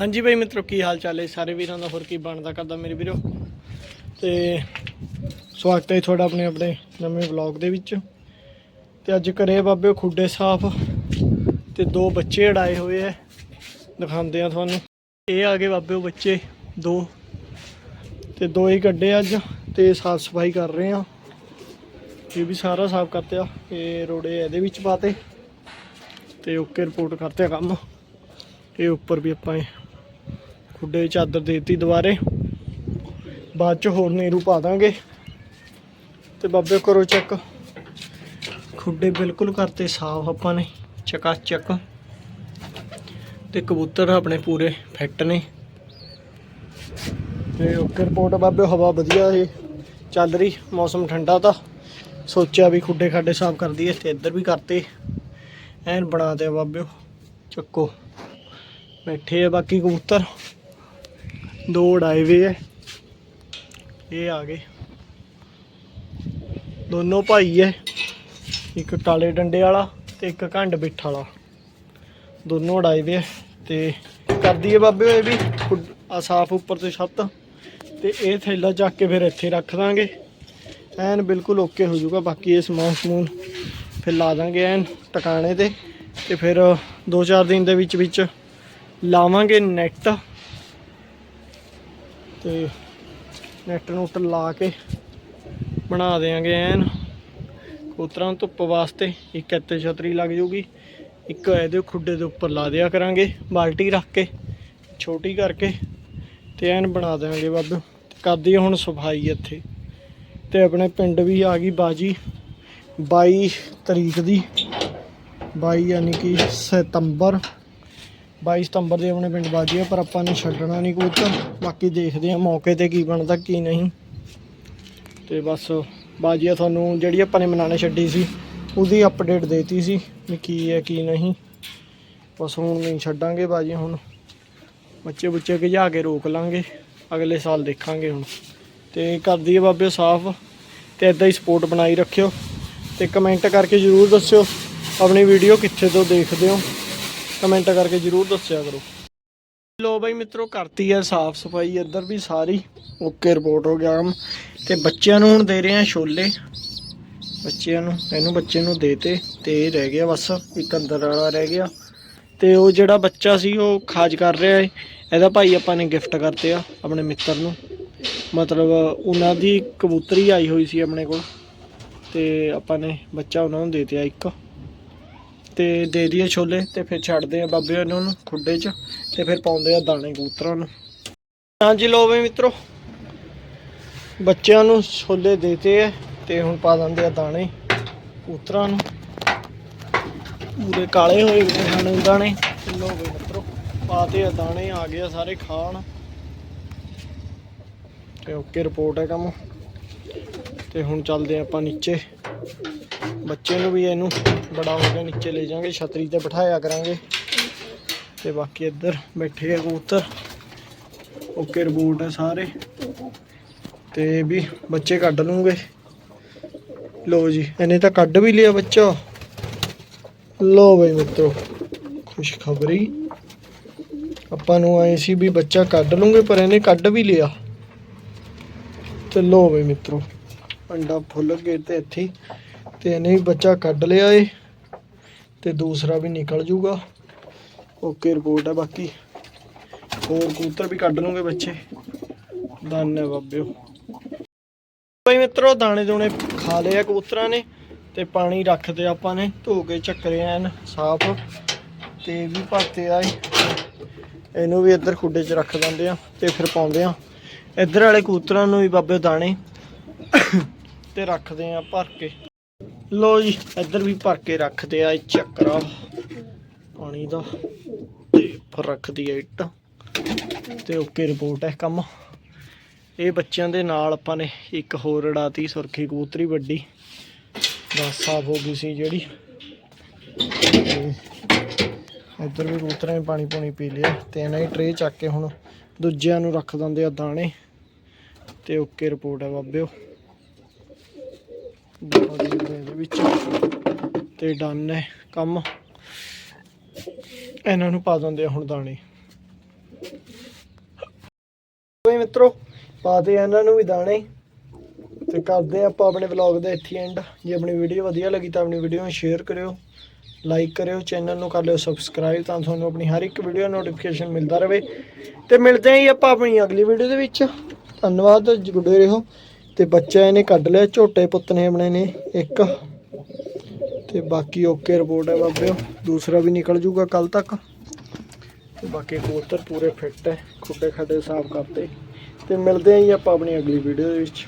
ਹਾਂਜੀ ਬਈ ਮਿੱਤਰੋ, ਕੀ ਹਾਲ ਚਾਲ ਹੈ? ਸਾਰੇ ਵੀਰਾਂ ਦਾ ਹੋਰ ਕੀ ਬਣਦਾ ਕਰਦਾ ਮੇਰੇ ਵੀਰੋ? ਤੇ ਸਵਾਗਤ ਹੈ ਤੁਹਾਡਾ ਆਪਣੇ ਆਪਣੇ ਨਵੇਂ ਵਲੌਗ ਦੇ ਵਿੱਚ। ਤੇ ਅੱਜ ਘਰੇ ਬਾਬੇ ਖੁੱਡੇ ਸਾਫ਼ ਤੇ ਦੋ ਬੱਚੇ ਅੜਾਏ ਹੋਏ ਐ ਦਿਖਾਉਂਦੇ ਆ ਤੁਹਾਨੂੰ। ਇਹ ਆ ਗਏ ਬਾਬੇ ਬੱਚੇ ਦੋ। ਤੇ ਦੋ ਹੀ ਕੱਢੇ ਅੱਜ ਤੇ ਸਾਫ਼ ਸਫ਼ਾਈ ਕਰ ਰਹੇ ਆ। ਇਹ ਵੀ ਸਾਰਾ ਸਾਫ਼ ਕਰਤੇ। ਆ ਇਹ ਰੋੜੇ ਇਹਦੇ ਵਿੱਚ ਪਾਤੇ। ਤੇ ਓਕੇ ਰਿਪੋਰਟ ਕਰਤੇ ਕੰਮ। ਇਹ ਉੱਪਰ ਵੀ ਆਪਾਂ ਇਹ ਖੁੱਡੇ ਦੀ ਚਾਦਰ ਦੇਤੀ ਦੁਬਾਰੇ। ਬਾਅਦ ਚ ਹੋਰ ਨੀਰੂ ਪਾ ਦਾਂਗੇ। ਤੇ ਬਾਬੇ ਕਰੋ ਚੈੱਕ। ਖੁੱਡੇ ਬਿਲਕੁਲ ਕਰਤੇ ਸਾਫ਼ ਆਪਾਂ ਨੇ ਚਕਾ ਚੱਕ ਤੇ ਕਬੂਤਰ ਆਪਣੇ ਪੂਰੇ ਫਿੱਟ ਨੇ। ਤੇ ਓਕੇ ਰਿਪੋਰਟ ਬਾਬੇ, ਹਵਾ ਵਧੀਆ ਏ ਚੱਲ ਰਹੀ, ਮੌਸਮ ਠੰਡਾ ਤਾਂ। ਸੋਚਿਆ ਵੀ ਖੁੱਡੇ ਖਾਡੇ ਸਾਫ਼ ਕਰ ਦਈਏ ਤੇ ਇੱਧਰ ਵੀ ਕਰਤੇ। ਐਨ ਬਣਾ ਤੇ ਬਾਬਿਓ ਚੱਕੋ। ਬੈਠੇ ਆ ਬਾਕੀ ਕਬੂਤਰ। ਦੋ ਉਡਾਏ ਵੇ ਐ। ਇਹ ਆ ਗਏ। ਦੋਨੋਂ ਭਾਈ ਹੈ ਇੱਕ ਕਾਲੇ ਡੰਡੇ ਵਾਲਾ ਤੇ ਇੱਕ ਘੰਡ ਬਿੱਠ ਵਾਲਾ। ਦੋਨੋਂ ਉਡਾਏ ਵੇ ਐ ਤੇ ਕਰਦੀ ਹੈ ਬਾਬੇ ਇਹ ਵੀ। ਆ ਸਾਫ਼ ਉੱਪਰ ਤੇ ਛੱਤ ਤੇ ਇਹ ਥੈਲਾ ਚੱਕ ਕੇ ਫਿਰ ਇੱਥੇ ਰੱਖ ਦਾਂਗੇ। ਐਨ ਬਿਲਕੁਲ ਓਕੇ ਹੋ ਜਾਊਗਾ। ਬਾਕੀ ਇਹ ਸਮਾਨ ਸਮੂਨ ਫਿਰ ਲਾ ਦਾਂਗੇ ਐਨ ਟਿਕਾਣੇ ਤੇ ਤੇ ਫਿਰ 2-4 ਦਿਨ ਦੇ ਵਿੱਚ ਵਿੱਚ ਲਾਵਾਂਗੇ ਨੈਟ। ਤੇ ਨੈਟ ਨੂਟ ਲਾ ਕੇ ਬਣਾ ਦੇਾਂਗੇ ਐਨ। ਕੋਤਰਾਂ ਧੁੱਪ ਵਾਸਤੇ ਇੱਕ ਇੱਥੇ ਛਤਰੀ ਲੱਗ ਜੂਗੀ, ਇੱਕ ਇਹਦੇ ਖੁੱਡੇ ਦੇ ਉੱਪਰ ਲਾ ਦਿਆ ਕਰਾਂਗੇ, ਬਾਲਟੀ ਰੱਖ ਕੇ, ਛੋਟੀ ਕਰਕੇ ਤੇ ਐਨ ਬਣਾ ਦੇਾਂਗੇ ਬਾਬੂ। ਕਰਦੀ ਹੁਣ ਸਫ਼ਾਈ ਇੱਥੇ। ਤੇ ਆਪਣੇ ਪਿੰਡ ਵੀ ਆ ਗਈ ਬਾਜੀ 22 ਤਰੀਕ ਦੀ। 22 ਯਾਨੀ ਕਿ ਸਤੰਬਰ 22 ਸਤੰਬਰ ਦੇ ਆਪਣੇ ਪਿੰਡ ਬਾਜੀ ਆ ਪਰ ਆਪਾਂ ਨੇ ਛੱਡਣਾ ਨਹੀਂ ਕਬੂਤਰ ਬਾਕੀ ਦੇਖਦੇ ਆ ਮੌਕੇ ਤੇ ਕੀ ਬਣਦਾ, ਕੀ ਨਹੀਂ। ਤੇ ਬਸ ਬਾਜੀ ਆ ਤੁਹਾਨੂੰ, ਜਿਹੜੀ ਆਪਾਂ ਨੇ ਮਨਾਣੇ ਛੱਡੀ ਸੀ, ਉਹਦੀ ਅਪਡੇਟ ਦੇਤੀ ਸੀ ਵੀ ਕੀ ਹੈ, ਕੀ ਨਹੀਂ। ਬਸ ਹੁਣ ਨਹੀਂ ਛੱਡਾਂਗੇ ਬਾਜੀ ਹੁਣ। ਬੱਚੇ ਬੁੱਚੇ ਗਿਜਾ ਕੇ ਰੋਕ ਲਾਂਗੇ, ਅਗਲੇ ਸਾਲ ਦੇਖਾਂਗੇ ਹੁਣ। ਤੇ ਕਰਦੀ ਹੈ ਬਾਬੇ ਸਾਫ਼, ਤੇ ਇਦਾਂ ਹੀ ਸਪੋਰਟ ਬਣਾਈ ਰੱਖਿਓ। ਤੇ ਕਮੈਂਟ ਕਰਕੇ ਜਰੂਰ ਦੱਸਿਓ, ਆਪਣੀ ਵੀਡੀਓ ਕਿੱਥੇ ਤੋਂ ਦੇਖਦੇ ਹੋ। ਕਮੈਂਟ ਕਰਕੇ ਜਰੂਰ ਦੱਸਿਆ ਕਰੋ। ਲੋ ਬਾਈ ਮਿੱਤਰੋ ਕਰਤੀ ਹੈ ਸਾਫ਼ ਸਫ਼ਾਈ ਇੱਧਰ ਵੀ ਸਾਰੀ। ਓਕੇ ਰਿਪੋਰਟ ਹੋ ਗਿਆ ਕੰਮ ਤੇ ਬੱਚਿਆਂ ਨੂੰ ਹੁਣ ਦੇ ਰਹੇ ਆ ਛੋਲੇ। ਬੱਚਿਆਂ ਨੂੰ ਇਹਨੂੰ ਬੱਚੇ ਨੂੰ ਦੇਤੇ ਤੇ ਇਹ ਰਹਿ ਗਿਆ ਬਸ ਇੱਕ ਅੰਦਰ ਵਾਲਾ ਰਹਿ ਗਿਆ। ਤੇ ਉਹ ਜਿਹੜਾ ਬੱਚਾ ਸੀ ਉਹ ਖਾਜ ਕਰ ਰਿਹਾ ਹੈ ਇਹਦਾ ਭਾਈ ਆਪਾਂ ਨੇ ਗਿਫਟ ਕਰਤੇ ਆ ਆਪਣੇ ਮਿੱਤਰ ਨੂੰ। ਮਤਲਬ ਉਹਨਾਂ ਦੀ ਕਬੂਤਰੀ ਆਈ ਹੋਈ ਸੀ ਆਪਣੇ ਕੋਲ। ਤੇ ਆਪਾਂ ਨੇ ਬੱਚਾ ਉਹਨਾਂ ਨੂੰ ਦੇ ਦਿਆ ਇੱਕ। ਤੇ ਦੇ ਦਈਏ ਛੋਲੇ ਤੇ ਫਿਰ ਛੱਡਦੇ ਆ ਬਾਬੇ ਉਹਨਾਂ ਨੂੰ ਖੁੱਡੇ 'ਚ ਤੇ ਫਿਰ ਪਾਉਂਦੇ ਆ ਦਾਣੇ ਕਬੂਤਰਾਂ ਨੂੰ। ਹਾਂਜੀ ਲੋ ਵੀ ਮਿੱਤਰੋ, ਬੱਚਿਆਂ ਨੂੰ ਛੋਲੇ ਦੇਤੇ ਆ ਤੇ ਹੁਣ ਪਾ ਦਿੰਦੇ ਆ ਦਾਣੇ ਕਬੂਤਰਾਂ ਨੂੰ। ਪੂਰੇ ਕਾਲੇ ਹੋਏ ਹੋਏ ਹਨ ਦਾਣੇ। ਲੋ ਵੀ ਮਿੱਤਰੋ, ਪਾਤੇ ਆ ਦਾਣੇ, ਆ ਗਏ ਆ ਸਾਰੇ ਖਾਣ। ਤੇ ਓਕੇ ਰਿਪੋਰਟ ਹੈ ਕੰਮ। ਤੇ ਹੁਣ ਚੱਲਦੇ ਆਪਾਂ ਨੀਚੇ। ਬੱਚੇ ਨੂੰ ਵੀ ਇਹਨੂੰ ਬੜਾ ਹੋ ਗਿਆ, ਨੀਚੇ ਲੈ ਜਾਾਂਗੇ ਛਤਰੀ ਤੇ ਬਿਠਾਇਆ ਕਰਾਂਗੇ। ਤੇ ਬਾਕੀ ਇੱਧਰ ਬੈਠੇ ਆ ਕਬੂਤਰ। ਓਕੇ, ਰਿਪੋਰਟ ਹੈ ਸਾਰੇ। ਤੇ ਵੀ ਬੱਚੇ ਕੱਢ ਲੂੰਗੇ। ਲੋ ਜੀ, ਇਹਨੇ ਤਾਂ ਕੱਢ ਵੀ ਲਿਆ ਬੱਚਾ। ਲੋ ਬਈ ਮਿੱਤਰੋ ਖੁਸ਼ ਖਬਰੀ ਆਪਾਂ ਨੂੰ ਆਏ ਸੀ ਵੀ ਬੱਚਾ ਕੱਢ ਲੂੰਗੇ, ਪਰ ਇਹਨੇ ਕੱਢ ਵੀ ਲਿਆ। ਤੇ ਲੋ ਬਈ ਮਿੱਤਰੋ, ਅੰਡਾ ਫੁੱਲ ਗਏ ਤੇ ਇੱਥੇ। ਤੇ ਇਹਨੇ ਵੀ ਬੱਚਾ ਕੱਢ ਲਿਆ ਏ ਤੇ ਦੂਸਰਾ ਵੀ ਨਿਕਲ ਜੂਗਾ। ਓਕੇ ਰਿਪੋਰਟ ਹੈ ਬਾਕੀ। ਹੋਰ ਕਬੂਤਰ ਵੀ ਕੱਢ ਲੂੰਗੇ ਬੱਚੇ। ਦਾਨੇ ਬਾਬਿਓ। ਬਈ ਮਿੱਤਰੋ, ਦਾਣੇ ਦੂਣੇ ਖਾ ਲਏ ਆ ਕਬੂਤਰਾਂ ਨੇ ਤੇ ਪਾਣੀ ਰੱਖਦੇ ਆਪਾਂ ਨੇ, ਧੋ ਕੇ ਚੱਕਰੇ ਐਨ ਸਾਫ਼। ਤੇ ਇਹ ਵੀ ਭਰਤੇ ਆ ਇਹ। ਇਹਨੂੰ ਵੀ ਇੱਧਰ ਖੁੱਡੇ 'ਚ ਰੱਖ ਦਿੰਦੇ ਆ ਤੇ ਫਿਰ ਪਾਉਂਦੇ ਆ। ਇੱਧਰ ਵਾਲੇ ਕਬੂਤਰਾਂ ਨੂੰ ਵੀ ਬਾਬੇ ਦਾਣੇ ਤੇ ਰੱਖਦੇ ਆ ਭਰ ਕੇ। ਲੋ ਜੀ, ਇੱਧਰ ਵੀ ਭਰ ਕੇ ਰੱਖਦੇ ਆ ਇਹ ਚੱਕਰਾ। ਪਾਣੀ ਦਾ ਤੇ ਉੱਪਰ ਰੱਖਦੀ ਆ ਇੱਟ। ਤੇ ਓਕੇ ਰਿਪੋਰਟ ਹੈ ਕੰਮ। ਇਹ ਬੱਚਿਆਂ ਦੇ ਨਾਲ ਆਪਾਂ ਨੇ ਇੱਕ ਹੋਰ ਉਡਾਤੀ ਸੁਰਖੀ ਕਬੂਤਰੀ ਵੱਡੀ। ਬਸ ਸਾਫ਼ ਹੋ ਗਈ ਸੀ ਜਿਹੜੀ। ਇੱਧਰ ਵੀ ਕਬੂਤਰਾਂ ਨੇ ਪਾਣੀ ਪੂਣੀ ਪੀ ਲਿਆ। ਤੇ ਇਹਨਾਂ ਦੀ ਟਰੇ ਚੱਕ ਕੇ ਹੁਣ ਦੂਜਿਆਂ ਨੂੰ ਰੱਖ ਦਿੰਦੇ ਆ ਦਾਣੇ। ਤੇ ਓਕੇ ਰਿਪੋਰਟ ਹੈ ਬਾਬਿਓ। ਬਹੁਤ ਦੇ ਵਿੱਚ। ਤੇ ਡਨ ਹੈ ਕੰਮ। ਇਹਨਾਂ ਨੂੰ ਪਾ ਦਿੰਦੇ ਆ ਹੁਣ ਦਾਣੇ। ਓਏ ਮਿੱਤਰੋ, ਪਾਤੇ ਇਹਨਾਂ ਨੂੰ ਵੀ ਦਾਣੇ। ਤੇ ਕਰਦੇ ਆਪਾਂ ਆਪਣੇ ਵਲੌਗ ਦਾ ਇੱਥੇ ਐਂਡ ਜੇ ਆਪਣੀ ਵੀਡੀਓ ਵਧੀਆ ਲੱਗੀ ਤਾਂ ਆਪਣੀ ਵੀਡੀਓ ਨੂੰ ਸ਼ੇਅਰ ਕਰਿਓ ਲਾਈਕ ਕਰਿਓ ਚੈਨਲ ਨੂੰ ਕਰ ਲਿਓ ਸਬਸਕ੍ਰਾਈਬ ਤਾਂ ਤੁਹਾਨੂੰ ਆਪਣੀ ਹਰ ਇੱਕ ਵੀਡੀਓ ਨੋਟੀਫਿਕੇਸ਼ਨ ਮਿਲਦਾ ਰਹੇ। ਤੇ ਮਿਲਦੇ ਹਾਂ ਜੀ ਆਪਾਂ ਆਪਣੀ ਅਗਲੀ ਵੀਡੀਓ ਦੇ ਵਿੱਚ। ਧੰਨਵਾਦ, ਜੁੜੇ ਰਹੋ। ਤੇ ਬੱਚਾ ਇਹਨੇ ਕੱਢ ਲਿਆ, ਝੋਟੇ ਪੁੱਤ ਨੇ ਆਪਣੇ ਨੇ, ਇੱਕ। ਤੇ ਬਾਕੀ ਓਕੇ ਰਿਪੋਰਟ ਹੈ ਬਾਬਿਓ ਦੂਸਰਾ ਵੀ ਨਿਕਲ ਜੂਗਾ ਕੱਲ ਤੱਕ। ਤੇ ਬਾਕੀ ਕਬੂਤਰ ਪੂਰੇ ਫਿੱਟ ਹੈ ਖੁੱਡੇ ਖੱਡੇ ਸਾਫ਼ ਕਰਤੇ। ਤੇ ਮਿਲਦੇ ਆਂ ਜੀ ਆਪਾਂ ਆਪਣੀ ਅਗਲੀ ਵੀਡੀਓ ਦੇ ਵਿੱਚ।